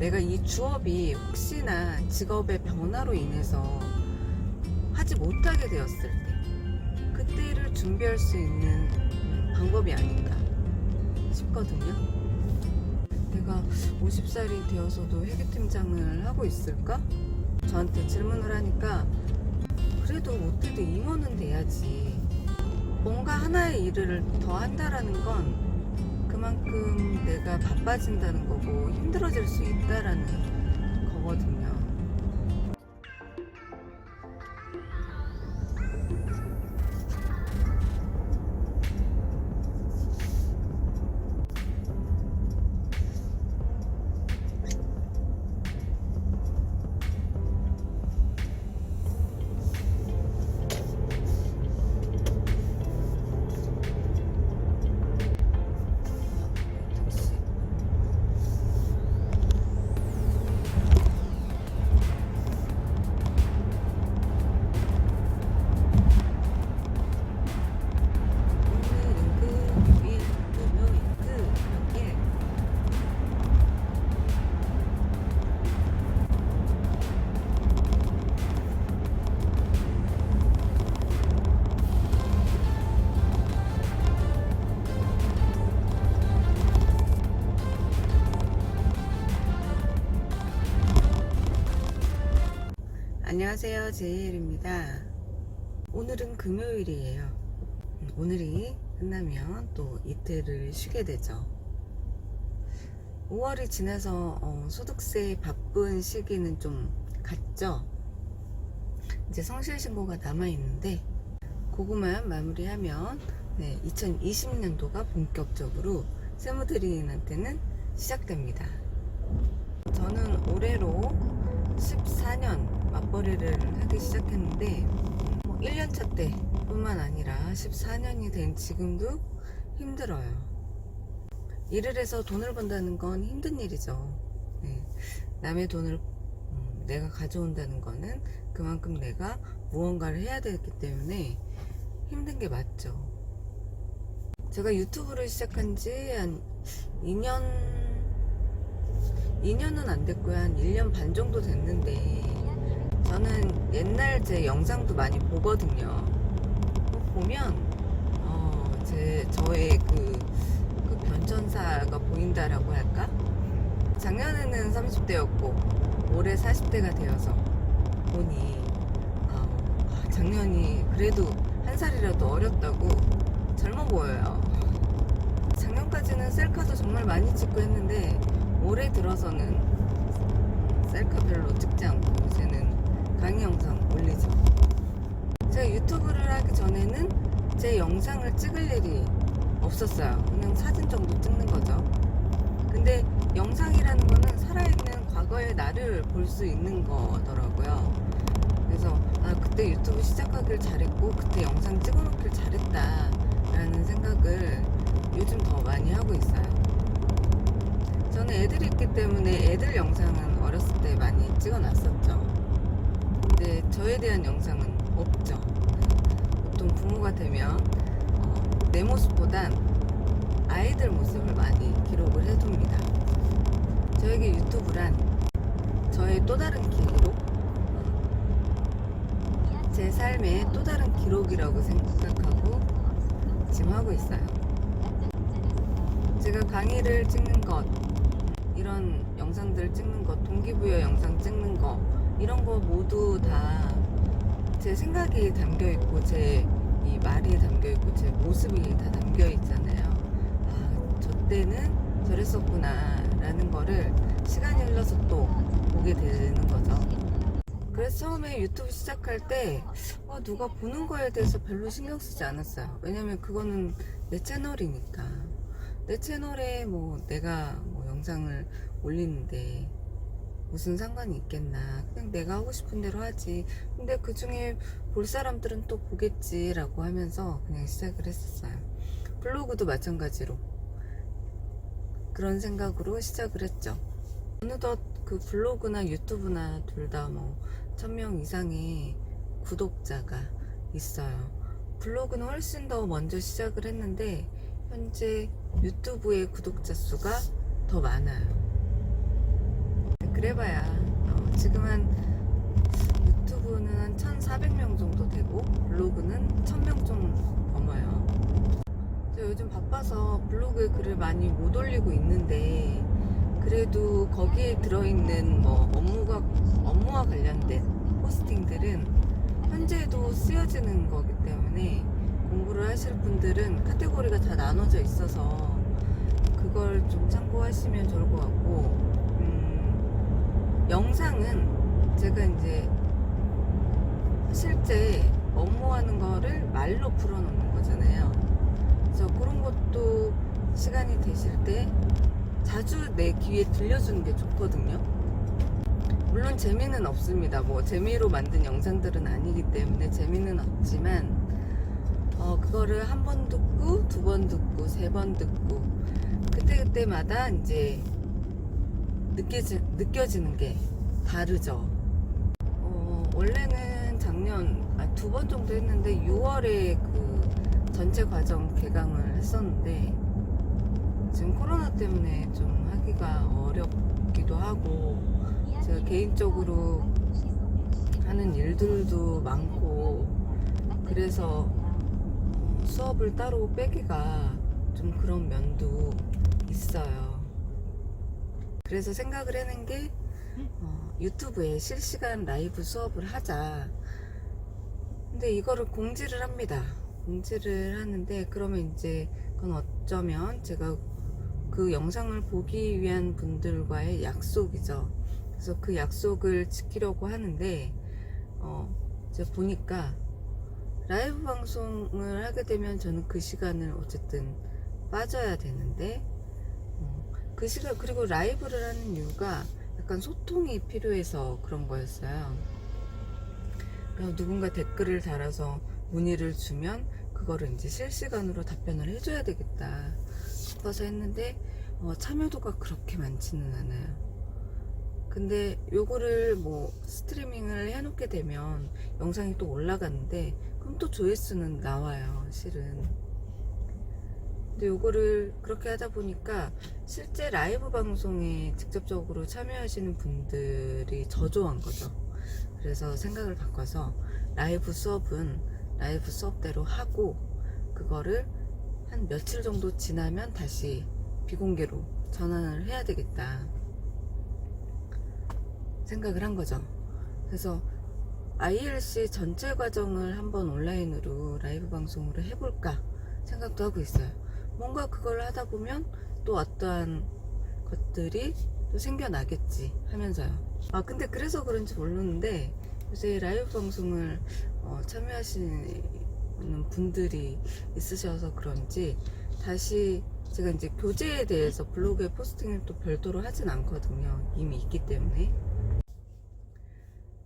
내가 이 주업이 혹시나 직업의 변화로 인해서 하지 못하게 되었을 때 그때를 준비할 수 있는 방법이 아닌가 싶거든요. 내가 50살이 되어서도 회계팀장을 하고 있을까? 저한테 질문을 하니까 그래도 못해도 임원은 돼야지. 뭔가 하나의 일을 더 한다라는 건 그만큼 내가 바빠진다는 거고 힘들어질 수 있다라는 거거든요. 안녕하세요. 제이엘입니다. 오늘은 금요일이에요. 음, 오늘이 끝나면 또 이틀을 쉬게 되죠. 5월이 지나서 어, 소득세 바쁜 시기는 좀 갔죠. 이제 성실신고가 남아있는데 그거만 마무리하면 네, 2020년도가 본격적으로 세무드리인한테는 시작됩니다. 저는 올해로 14년 맞벌이를 하기 시작했는데 뭐 1년차 때 뿐만 아니라 14년이 된 지금도 힘들어요. 일을 해서 돈을 번다는 건 힘든 일이죠. 네. 남의 돈을 음, 내가 가져온다는 거는 그만큼 내가 무언가를 해야 되기 때문에 힘든 게 맞죠. 제가 유튜브를 시작한 지 한 2년 2년은 안 됐고요. 한 1년 반 정도 됐는데 저는 옛날 제 영상도 많이 보거든요. 보면 어, 제 저의 그, 그 변천사가 보인다라고 할까? 작년에는 30대였고 올해 40대가 되어서 보니 어, 아, 작년이 그래도 한 살이라도 어렸다고 젊어 보여요. 작년까지는 셀카도 정말 많이 찍고 했는데 올해 들어서는 셀카 별로 찍지 않고 이제는 강의 영상 올리죠. 제가 유튜브를 하기 전에는 제 영상을 찍을 일이 없었어요. 그냥 사진 정도 찍는 거죠. 근데 영상이라는 거는 살아있는 과거의 나를 볼 수 있는 거더라고요. 그래서 아 그때 유튜브 시작하길 잘했고 그때 영상 찍어놓길 잘했다라는 생각을 요즘 더 많이 하고 있어요. 저는 애들이 있기 때문에 애들 영상은 어렸을 때 많이 찍어놨었죠. 근데 저에 대한 영상은 없죠. 보통 부모가 되면 어, 내 모습보단 아이들 모습을 많이 기록을 해둡니다. 저에게 유튜브란 저의 또 다른 기록, 어, 제 삶의 또 다른 기록이라고 생각하고 지금 하고 있어요. 제가 강의를 찍는 것, 이런 영상들 찍는 것, 동기부여 영상 찍는 거, 이런 거 모두 다 제 생각이 담겨 있고, 제 이 말이 담겨 있고, 제 모습이 다 담겨 있잖아요. 아, 저 때는 저랬었구나, 라는 거를 시간이 흘러서 또 보게 되는 거죠. 그래서 처음에 유튜브 시작할 때, 어, 누가 보는 거에 대해서 별로 신경 쓰지 않았어요. 왜냐면 그거는 내 채널이니까. 내 채널에 뭐 내가 뭐 영상을 올리는데 무슨 상관이 있겠나. 그냥 내가 하고 싶은 대로 하지. 근데 그 중에 볼 사람들은 또 보겠지라고 하면서 그냥 시작을 했었어요. 블로그도 마찬가지로. 그런 생각으로 시작을 했죠. 어느덧 그 블로그나 유튜브나 둘 다 뭐, 천 명 이상의 구독자가 있어요. 블로그는 훨씬 더 먼저 시작을 했는데, 현재 유튜브의 구독자 수가 더 많아요. 그래봐야 어, 지금 한 유튜브는 한 1,400명 정도 되고 블로그는 1,000명 좀 넘어요. 저 요즘 바빠서 블로그에 글을 많이 못 올리고 있는데 그래도 거기에 들어있는 뭐 업무가 업무와 관련된 포스팅들은 현재도 쓰여지는 거기 때문에 공부를 하실 분들은 카테고리가 다 나눠져 있어서 하시면 좋을 것 같고 음, 영상은 제가 이제 실제 업무하는 거를 말로 풀어놓는 거잖아요. 그래서 그런 것도 시간이 되실 때 자주 내 귀에 들려주는 게 좋거든요. 물론 재미는 없습니다. 뭐 재미로 만든 영상들은 아니기 때문에 재미는 없지만 어 그거를 한 번 듣고 두 번 듣고 세 번 듣고 그때 그때마다 이제 느껴지, 느껴지는 게 다르죠. 어 원래는 작년 두 번 정도 했는데 6월에 그 전체 과정 개강을 했었는데 지금 코로나 때문에 좀 하기가 어렵기도 하고 제가 개인적으로 하는 일들도 많고 그래서 수업을 따로 빼기가 좀 그런 면도 있어요. 그래서 생각을 해낸 게 어, 유튜브에 실시간 라이브 수업을 하자. 근데 이거를 공지를 합니다. 공지를 하는데 그러면 이제 그건 어쩌면 제가 그 영상을 보기 위한 분들과의 약속이죠. 그래서 그 약속을 지키려고 하는데 어 이제 보니까 라이브 방송을 하게 되면 저는 그 시간을 어쨌든 빠져야 되는데 어, 그 시간 그리고 라이브를 하는 이유가 약간 소통이 필요해서 그런 거였어요. 누군가 댓글을 달아서 문의를 주면 그거를 이제 실시간으로 답변을 해줘야 되겠다 싶어서 했는데 어, 참여도가 그렇게 많지는 않아요. 근데 요거를 뭐 스트리밍을 해놓게 되면 영상이 또 올라가는데 그럼 또 조회수는 나와요 실은 근데 요거를 그렇게 하다 보니까 실제 라이브 방송에 직접적으로 참여하시는 분들이 저조한 거죠 그래서 생각을 바꿔서 라이브 수업은 라이브 수업대로 하고 그거를 한 며칠 정도 지나면 다시 비공개로 전환을 해야 되겠다 생각을 한 거죠. 그래서 ILC 전체 과정을 한번 온라인으로 라이브 방송으로 해볼까 생각도 하고 있어요. 뭔가 그걸 하다 보면 또 어떠한 것들이 또 생겨나겠지 하면서요. 아, 근데 그래서 그런지 모르는데 요새 라이브 방송을 어, 참여하시는 분들이 있으셔서 그런지 다시 제가 이제 교재에 대해서 블로그에 포스팅을 또 별도로 하진 않거든요. 이미 있기 때문에.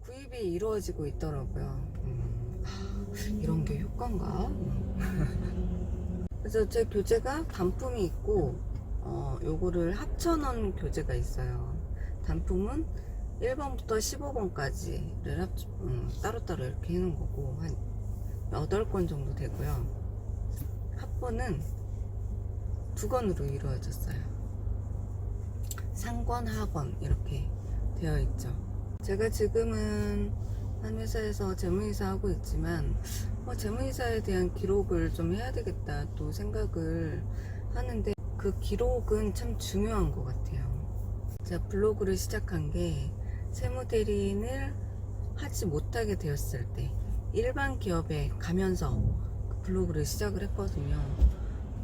구입이 이루어지고 있더라고요. 음, 하, 이런 게 효과인가? 그래서 제 교재가 단품이 있고, 어, 요거를 합쳐놓은 교재가 있어요. 단품은 1번부터 15번까지를 합, 음, 따로따로 이렇게 해놓은 거고, 한 8권 정도 되고요. 합본은 두 권으로 이루어졌어요. 상권, 하권 이렇게 되어 있죠. 제가 지금은 한 회사에서 재무이사 하고 있지만 어, 재무이사에 대한 기록을 좀 해야 되겠다 또 생각을 하는데 그 기록은 참 중요한 것 같아요. 제가 블로그를 시작한 게 세무 대리인을 하지 못하게 되었을 때 일반 기업에 가면서 그 블로그를 시작을 했거든요.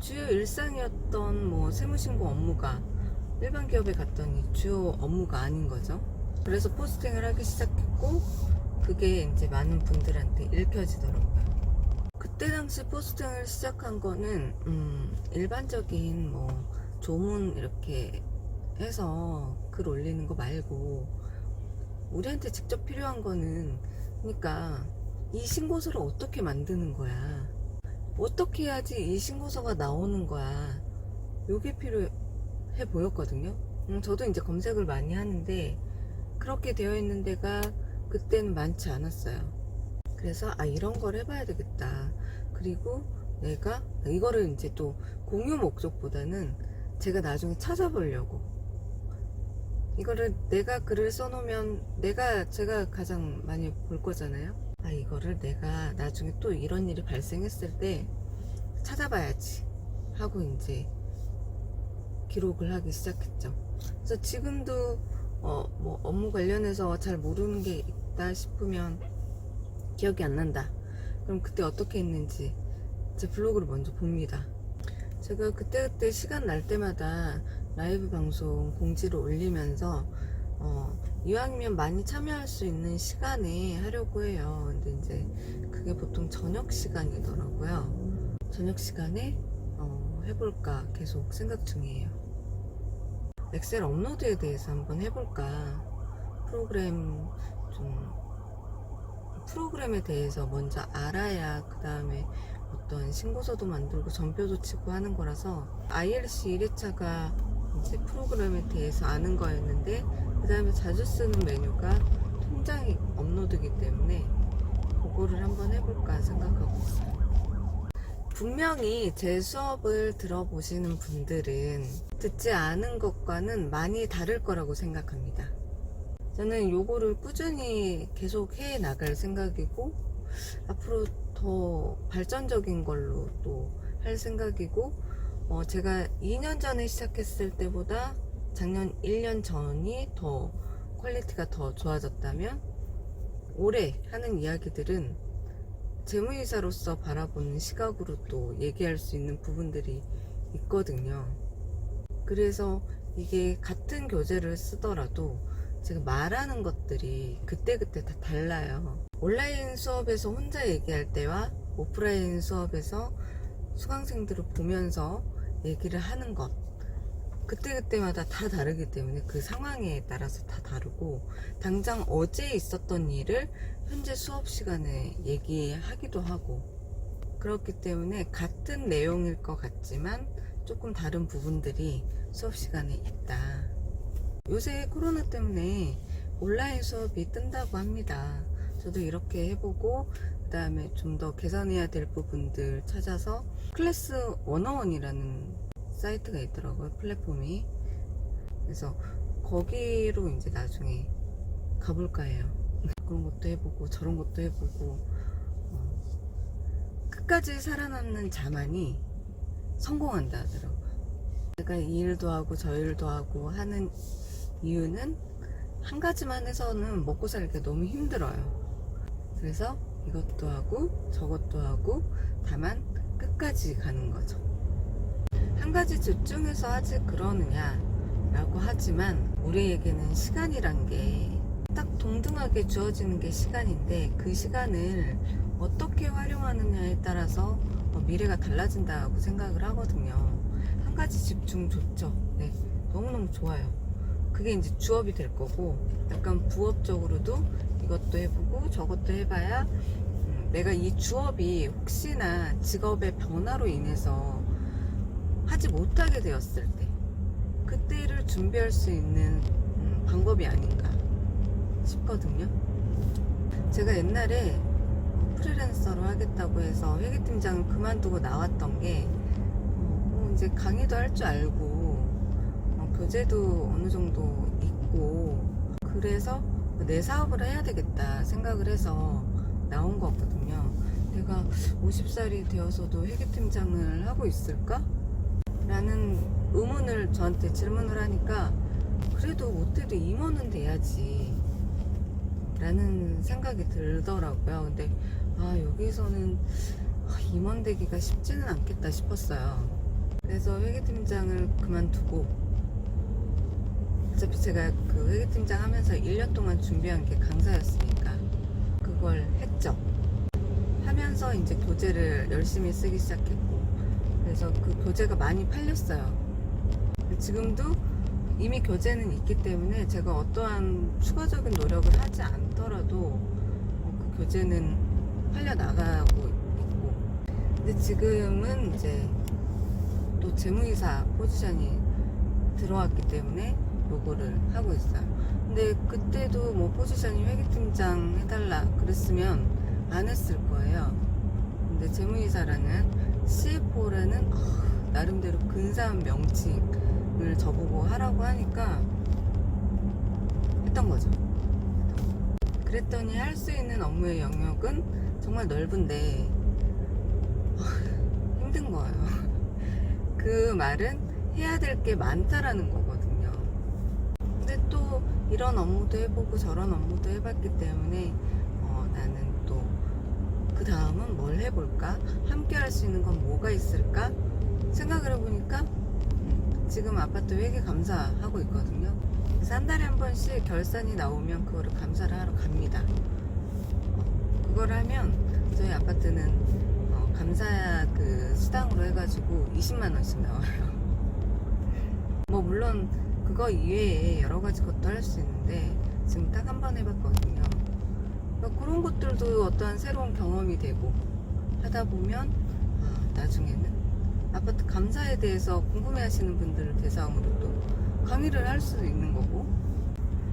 주요 일상이었던 뭐 세무신고 업무가 일반 기업에 갔더니 주요 업무가 아닌 거죠. 그래서 포스팅을 하기 시작했고 그게 이제 많은 분들한테 읽혀지더라고요. 그때 당시 포스팅을 시작한 거는 음, 일반적인 뭐 조문 이렇게 해서 글 올리는 거 말고 우리한테 직접 필요한 거는 그러니까 이 신고서를 어떻게 만드는 거야? 어떻게 해야지 이 신고서가 나오는 거야? 요게 필요해 보였거든요. 음, 저도 이제 검색을 많이 하는데 그렇게 되어 있는 데가 그때는 많지 않았어요 그래서 아 이런 걸 해봐야 되겠다 그리고 내가 이거를 이제 또 공유 목적보다는 제가 나중에 찾아보려고 이거를 내가 글을 써놓으면 내가 제가 가장 많이 볼 거잖아요. 아 이거를 내가 나중에 또 이런 일이 발생했을 때 찾아봐야지 하고 이제 기록을 하기 시작했죠. 그래서 지금도 어, 뭐 업무 관련해서 잘 모르는 게 있다 싶으면 기억이 안 난다. 그럼 그때 어떻게 했는지 제 블로그를 먼저 봅니다. 제가 그때그때 시간 날 때마다 라이브 방송 공지를 올리면서 어, 이왕이면 많이 참여할 수 있는 시간에 하려고 해요. 근데 이제 그게 보통 저녁 시간이더라고요. 저녁 시간에 어, 해볼까 계속 생각 중이에요. 엑셀 업로드에 대해서 한번 해볼까. 프로그램 좀 프로그램에 대해서 먼저 알아야 그 다음에 어떤 신고서도 만들고 전표도 치고 하는 거라서 ILC 1회차가 이제 프로그램에 대해서 아는 거였는데 그 다음에 자주 쓰는 메뉴가 통장 업로드기 때문에 그거를 한번 해볼까 생각하고 있어요. 분명히 제 수업을 들어보시는 분들은 듣지 않은 것과는 많이 다를 거라고 생각합니다. 저는 요거를 꾸준히 계속 해 나갈 생각이고 앞으로 더 발전적인 걸로 또 할 생각이고 어, 제가 2년 전에 시작했을 때보다 작년 1년 전이 더 퀄리티가 더 좋아졌다면 올해 하는 이야기들은 재무이사로서 바라보는 시각으로 또 얘기할 수 있는 부분들이 있거든요. 그래서 이게 같은 교재를 쓰더라도 제가 말하는 것들이 그때그때 다 달라요. 온라인 수업에서 혼자 얘기할 때와 오프라인 수업에서 수강생들을 보면서 얘기를 하는 것. 그때그때마다 다 다르기 때문에 그 상황에 따라서 다 다르고, 당장 어제 있었던 일을 현재 수업 시간에 얘기하기도 하고, 그렇기 때문에 같은 내용일 것 같지만 조금 다른 부분들이 수업 시간에 있다. 요새 코로나 때문에 온라인 수업이 뜬다고 합니다. 저도 이렇게 해보고 그 다음에 좀더 개선해야 될 부분들 찾아서 클래스 101이라는 사이트가 있더라고요. 플랫폼이. 그래서 거기로 이제 나중에 가볼까 해요. 그런 것도 해보고 저런 것도 해보고 어, 끝까지 살아남는 자만이 성공한다 하더라고요. 제가 이 일도 하고 저 일도 하고 하는 이유는 한 가지만 해서는 먹고 살기가 너무 힘들어요. 그래서 이것도 하고 저것도 하고 다만 끝까지 가는 거죠. 한 가지 집중해서 하지 그러느냐 라고 하지만 우리에게는 시간이란 게 딱 동등하게 주어지는 게 시간인데 그 시간을 어떻게 활용하느냐에 따라서 어, 미래가 달라진다고 생각을 하거든요. 한 가지 집중 좋죠. 네. 너무너무 좋아요. 그게 이제 주업이 될 거고 약간 부업적으로도 이것도 해보고 저것도 해봐야 음, 내가 이 주업이 혹시나 직업의 변화로 인해서 하지 못하게 되었을 때 그때를 준비할 수 있는 음, 방법이 아닌가 싶거든요. 제가 옛날에 프리랜서로 하겠다고 해서 회계팀장을 그만두고 나왔던 게 어, 이제 강의도 할 줄 알고 어, 교재도 어느 정도 있고 그래서 내 사업을 해야 되겠다 생각을 해서 나온 거거든요. 내가 50살이 되어서도 회계팀장을 하고 있을까? 라는 의문을 저한테 질문을 하니까 그래도 못해도 임원은 돼야지 라는 생각이 들더라고요. 근데 아 여기서는 아, 임원 되기가 쉽지는 않겠다 싶었어요. 그래서 회계팀장을 그만두고 어차피 제가 그 회계팀장 하면서 1년 동안 준비한 게 강사였으니까 그걸 했죠. 하면서 이제 교재를 열심히 쓰기 시작했고 그래서 그 교재가 많이 팔렸어요. 지금도 이미 교재는 있기 때문에 제가 어떠한 추가적인 노력을 하지 않더라도 그 교재는 팔려 나가고 있고 근데 지금은 이제 또 재무이사 포지션이 들어왔기 때문에 요거를 하고 있어요. 근데 그때도 뭐 포지션이 회계팀장 해달라 그랬으면 안 했을 거예요. 근데 재무이사라는 CFO라는 나름대로 근사한 명칭을 저보고 하라고 하니까 했던 거죠. 그랬더니 할 수 있는 업무의 영역은 정말 넓은데 힘든 거예요. 그 말은 해야 될 게 많다라는 또 이런 업무도 해보고 저런 업무도 해봤기 때문에 어, 나는 또 그 다음은 뭘 해볼까? 함께 할 수 있는 건 뭐가 있을까? 생각을 해보니까 음, 지금 아파트 회계 감사하고 있거든요. 그래서 한 달에 한 번씩 결산이 나오면 그거를 감사를 하러 갑니다. 어, 그걸 하면 저희 아파트는 어, 감사 그 수당으로 해가지고 20만 원씩 나와요. 뭐 물론 그거 이외에 여러 가지 것도 할 수 있는데 지금 딱 한 번 해봤거든요. 그러니까 그런 것들도 어떠한 새로운 경험이 되고 하다 보면 아, 나중에는 아파트 감사에 대해서 궁금해하시는 분들을 대상으로 또 강의를 할수 있는 거고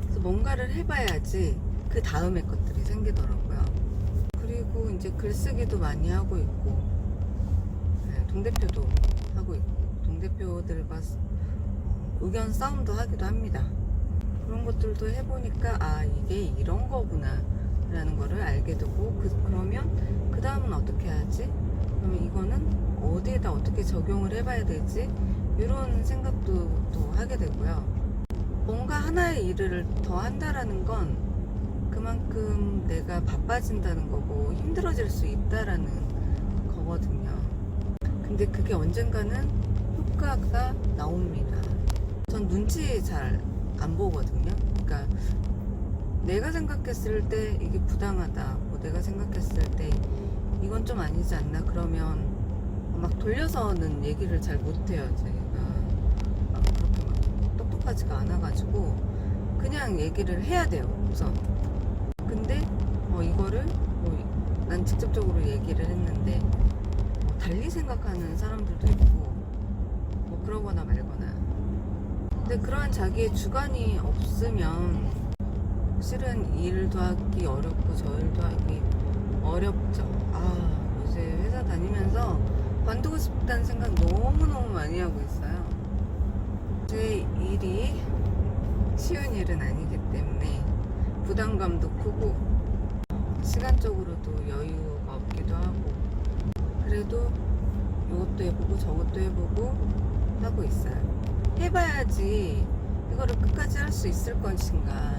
그래서 뭔가를 해봐야지 그 다음에 것들이 생기더라고요. 그리고 이제 글쓰기도 많이 하고 있고 네, 동대표도 하고 있고 동대표들과 어, 의견 싸움도 하기도 합니다. 그런 것들도 해보니까 아 이게 이런 거구나 라는 거를 알게 되고 그, 그러면 그 다음은 어떻게 하지? 그러면 이거는 어디에다 어떻게 적용을 해봐야 되지? 이런 생각도 또 하게 되고요. 뭔가 하나의 일을 더 한다라는 건 그만큼 내가 바빠진다는 거고 힘들어질 수 있다라는 거거든요. 근데 그게 언젠가는 효과가 나옵니다. 전 눈치 잘 안 보거든요. 그러니까 내가 생각했을 때 이게 부당하다. 뭐 내가 생각했을 때 이건 좀 아니지 않나 그러면 막 돌려서는 얘기를 잘 못해요. 제가 막 그렇게 막 똑똑하지가 않아가지고 그냥 얘기를 해야 돼요. 우선. 근데 어, 이거를 뭐, 난 직접적으로 얘기를 했는데 뭐 달리 생각하는 사람들도 있고 뭐 그러거나 말거나. 근데 그러한 자기의 주관이 없으면 실은 일도 하기 어렵고 저 일도 하기 어렵죠. 아 요새 회사 다니면서 관두고 싶다는 생각 너무너무 많이 하고 있어요. 제 일이 쉬운 일은 아니기 때문에 부담감도 크고 시간적으로도 여유가 없기도 하고 그래도 이것도 해보고 저것도 해보고 하고 있어요. 해봐야지. 이거를 끝까지 할 수 있을 것인가?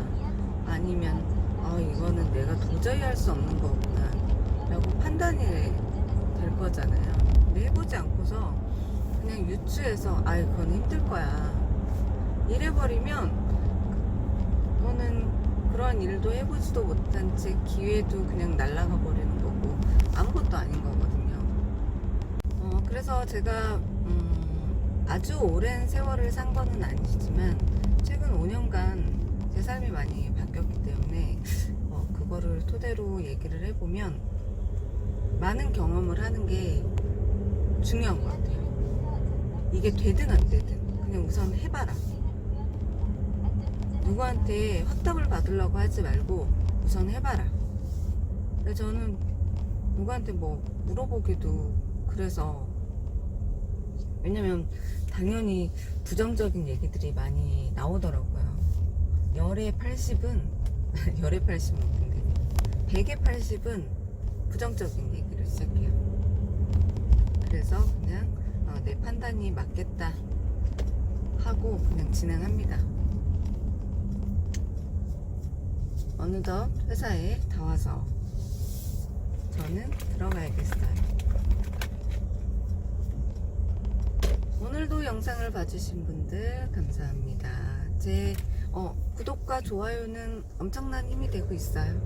아니면 아 이거는 내가 도저히 할 수 없는 거구나. 라고 판단이 될 거잖아요. 근데 해보지 않고서 그냥 유추해서 아 이건 힘들 거야. 이래버리면 그거는 그런 일도 해보지도 못한 채 기회도 그냥 날아가 버리는 거고 아무것도 아닌 거거든요. 어, 그래서 제가 음, 아주 오랜 세월을 산 거는 아니지만 최근 5년간 제 삶이 많이 바뀌었기 때문에 어, 그거를 토대로 얘기를 해보면 많은 경험을 하는 게 중요한 것 같아요. 이게 되든 안 되든 그냥 우선 해봐라. 누구한테 확답을 받으려고 하지 말고 우선 해봐라. 저는 누구한테 뭐 물어보기도 그래서 왜냐면 당연히 부정적인 얘기들이 많이 나오더라고요. 열의 80은 열의 80은 웃긴데 100의 80은 부정적인 얘기를 시작해요. 그래서 그냥 어, 내 판단이 맞겠다 하고 그냥 진행합니다. 어느덧 회사에 다 와서 저는 들어가야겠어요. 오늘도 영상을 봐주신 분들 감사합니다. 제 어, 구독과 좋아요는 엄청난 힘이 되고 있어요.